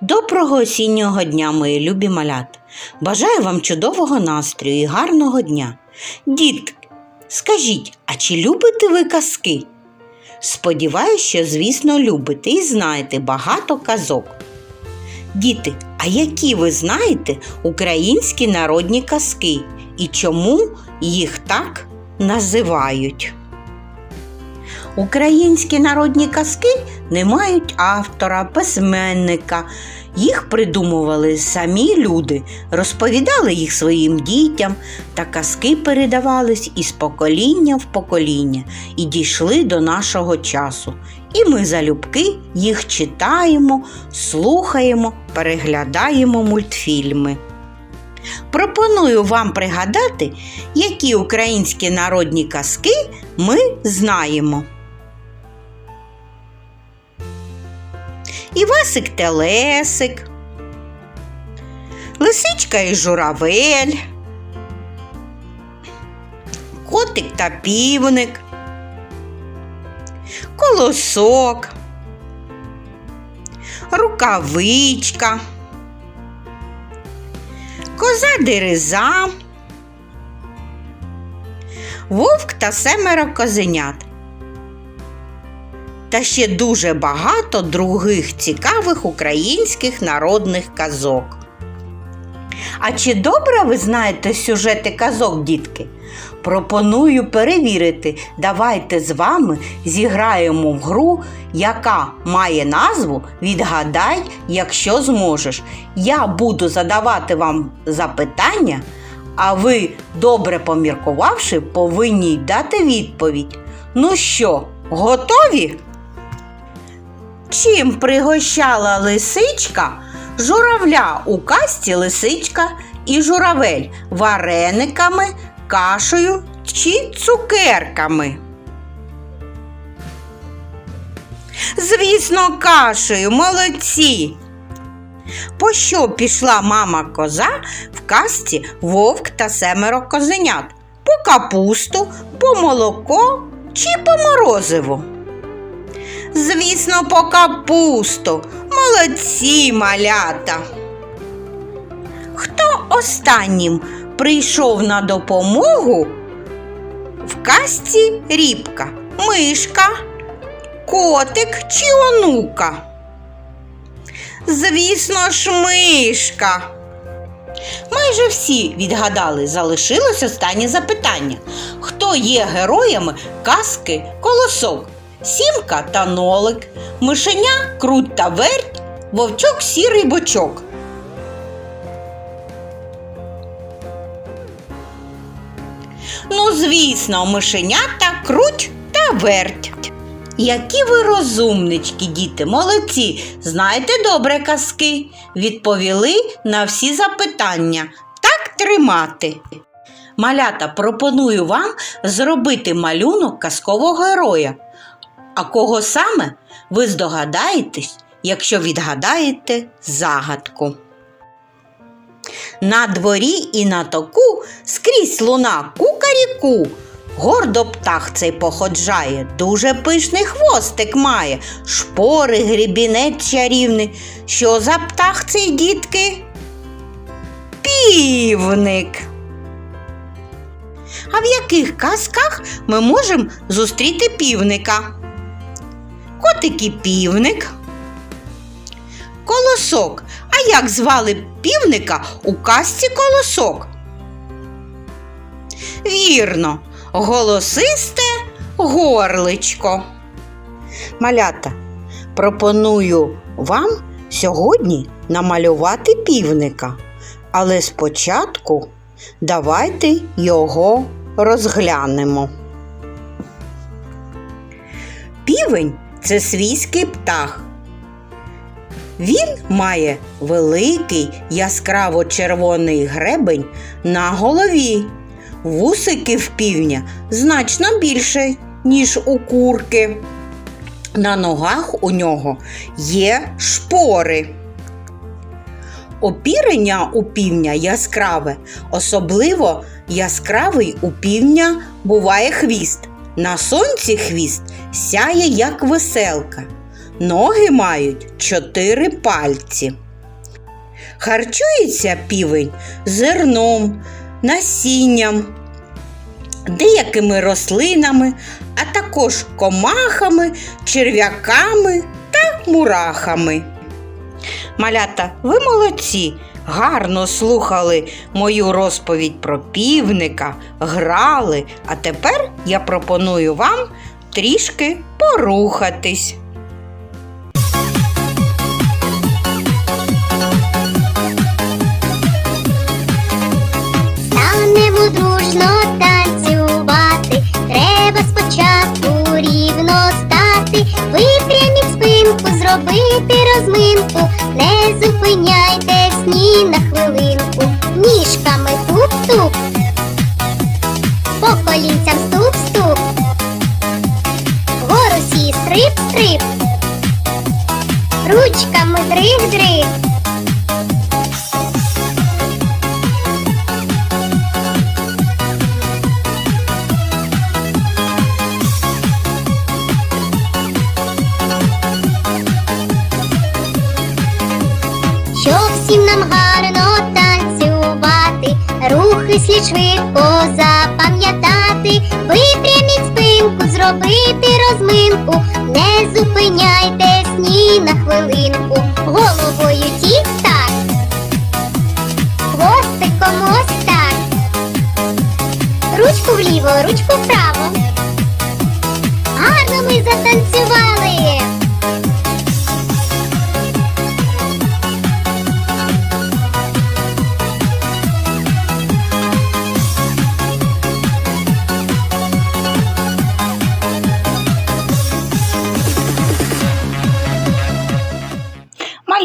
Доброго осіннього дня, мої любі малят. Бажаю вам чудового настрою і гарного дня. Дітки, скажіть, а чи любите ви казки? Сподіваюсь, що, звісно, любите і знаєте багато казок. Діти, а які ви знаєте українські народні казки і чому їх так називають? Українські народні казки не мають автора, письменника. Їх придумували самі люди, розповідали їх своїм дітям, та казки передавались із покоління в покоління і дійшли до нашого часу. І ми залюбки їх читаємо, слухаємо, переглядаємо мультфільми. Пропоную вам пригадати, які українські народні казки ми знаємо. Івасик Телесик, Лисичка і журавель, Котик та півник, Колосок, Рукавичка, Коза Дереза, Вовк та семеро козенят та ще дуже багато других цікавих українських народних казок. А чи добре ви знаєте сюжети казок, дітки? Пропоную перевірити. Давайте з вами зіграємо в гру, яка має назву Відгадай, якщо зможеш. Я буду задавати вам запитання, а ви, добре поміркувавши, повинні дати відповідь. Ну що, готові? Чим пригощала лисичка журавля у касті лисичка і журавель варениками, кашею чи цукерками? Звісно, кашею, молодці. По що пішла мама коза в касті вовк та семеро козенят? По капусту, по молоко чи по морозиву? Звісно, по капусту. Молодці малята. Хто останнім прийшов на допомогу в касті рібка, мишка, котик чи онука? Звісно ж, мишка. Майже всі відгадали, залишилось останнє запитання. Хто є героями казки колосок? Сімка та нолик, мишеня круть та верть, вовчок сірий бочок. Ну, звісно, мишенята круть та верть. Які ви розумнички, діти, молодці, знаєте добре казки, відповіли на всі запитання. Так тримати. Малята, пропоную вам зробити малюнок казкового героя. А кого саме ви здогадаєтесь, якщо відгадаєте загадку. На дворі і на току скрізь луна кукаріку. Гордо птах цей походжає, дуже пишний хвостик має, шпори, грібінець чарівний. Що за птах цей дітки? Півник. А в яких казках ми можемо зустріти півника? Котик і півник. Колосок. А як звали півника у казці колосок? Вірно, голосисте горличко. Малята, пропоную вам сьогодні намалювати півника, але спочатку давайте його розглянемо. Півень це свійський птах. Він має великий яскраво червоний гребень на голові. Вусики в півня значно більше, ніж у курки. На ногах у нього є шпори. Опірення у півня яскраве, особливо яскравий у півня буває хвіст. На сонці хвіст сяє, як веселка. Ноги мають чотири пальці. Харчується півень зерном, насінням, деякими рослинами, а також комахами, черв'яками та мурахами. Малята, ви молодці! Гарно слухали мою розповідь про півника, грали, а тепер я пропоную вам трішки порухатись. Станемо дружно танцювати. Треба спочатку рівно стати. Випряміть спинку, зробити розминку. Не зупиняйтесь ні на хвилинку. Ніжками туп-туп. По колінцям ступ-ступ. Вгору сі стрип-стрип. Ручками дриг-дриг. Слід швидко запам'ятати, випряміть спинку, зробити розминку, не зупиняйтесь ні на хвилинку, головою тік-так, хвостиком ось так, ручку вліво, ручку вправо.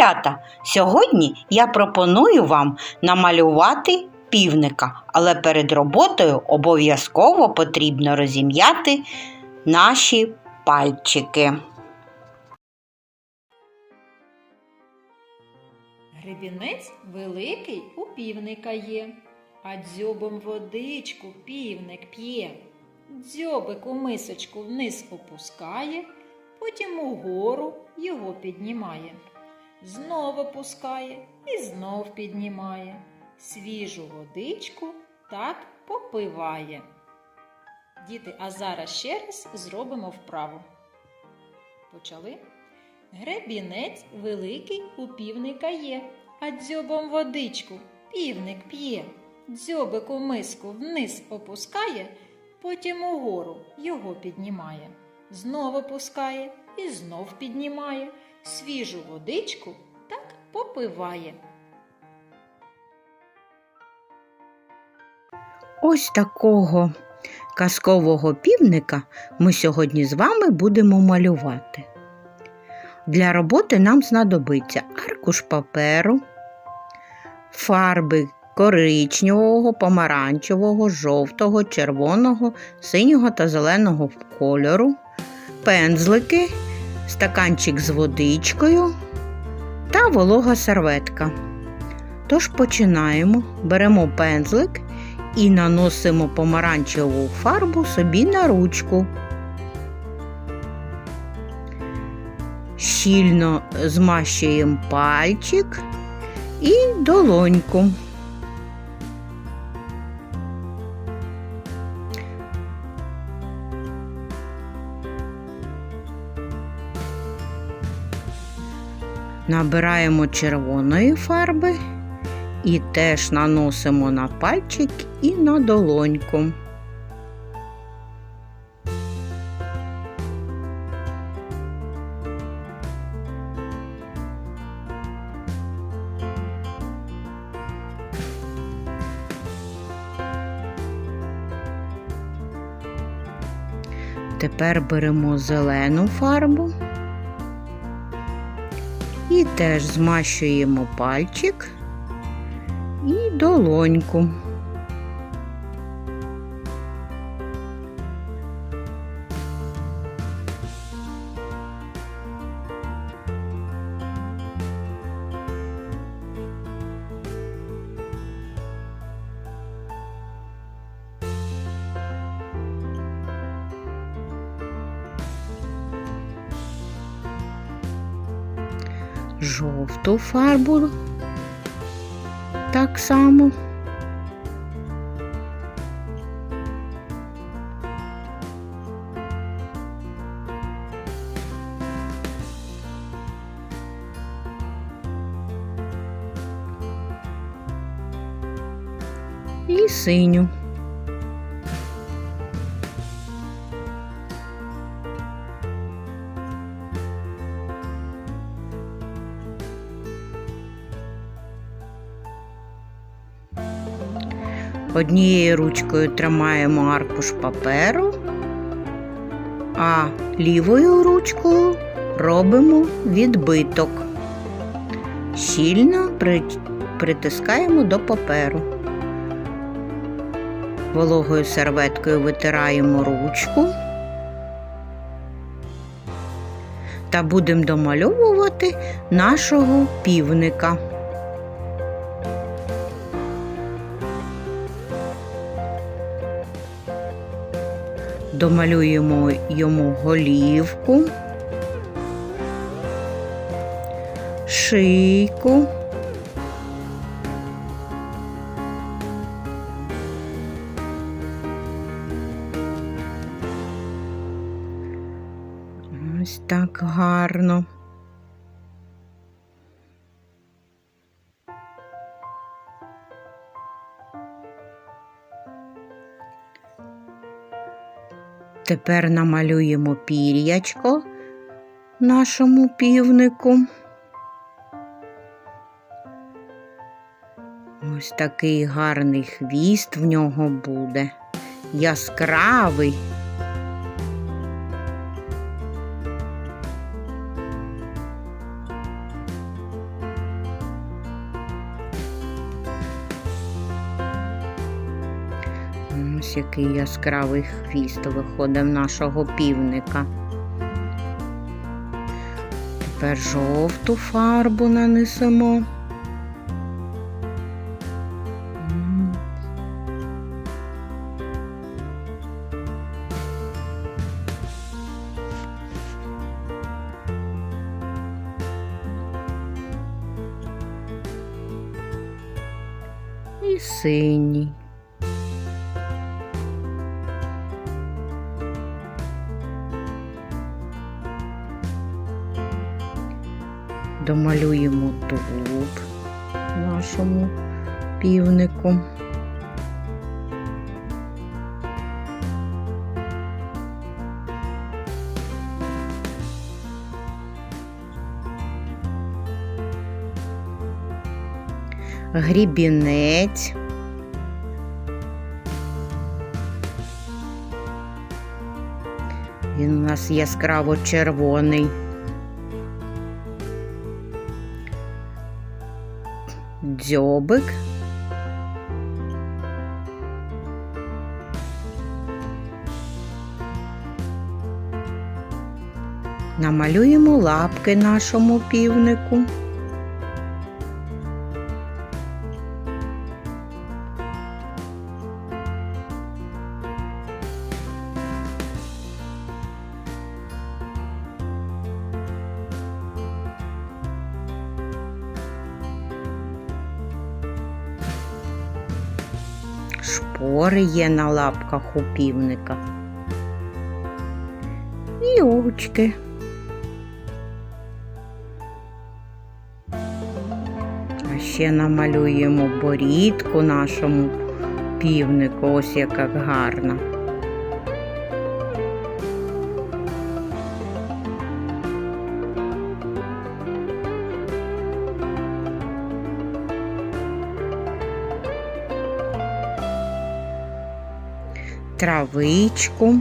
Малята, сьогодні я пропоную вам намалювати півника, але перед роботою обов'язково потрібно розім'яти наші пальчики. Гребінець великий у півника є, а дзьобом водичку півник п'є. Дзьобик у мисочку вниз опускає, потім угору його піднімає. Знов опускає і знов піднімає. Свіжу водичку так попиває. Діти, а зараз ще раз зробимо вправу. Почали? Гребінець великий у півника є, а дзьобом водичку півник п'є. Дзьобик у миску вниз опускає, потім угору його піднімає. Знов опускає і знов піднімає. Свіжу водичку так попиває. Ось такого казкового півника ми сьогодні з вами будемо малювати. Для роботи нам знадобиться аркуш паперу, фарби коричневого, помаранчевого, жовтого, червоного, синього та зеленого кольору, пензлики, стаканчик з водичкою та волога серветка. Тож починаємо, беремо пензлик і наносимо помаранчеву фарбу собі на ручку. Щільно змащуємо пальчик і долоньку. Набираємо червоної фарби і теж наносимо на пальчик і на долоньку. Тепер беремо зелену фарбу теж змащуємо пальчик і долоньку. Жовту фарбу так само. І. Однією ручкою тримаємо аркуш паперу, а лівою ручкою робимо відбиток. Щільно притискаємо до паперу. Вологою серветкою витираємо ручку та будемо домальовувати нашого півника. Домалюємо йому голівку, шийку. Ось так гарно. Тепер намалюємо пір'ячко нашому півнику. Ось такий гарний хвіст в нього буде. Яскравий. Ось який яскравий хвіст виходить нашого півника. Тепер жовту фарбу нанесемо. І синій. Домалюємо тулуб нашому півнику. Грібінець. Він у нас яскраво червоний. Дзьобик. Намалюємо лапки нашому півнику. Шпори є на лапках у півника. І очки. А ще намалюємо борідку нашому півнику, ось яка гарна. Травичку.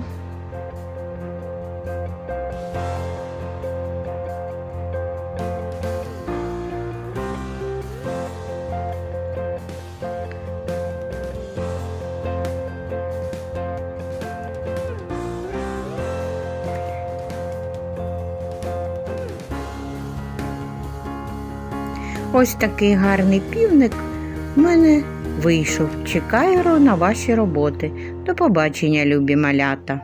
Ось такий гарний півник в мене вийшов. Чекаю на ваші роботи. До побачення, любі малята.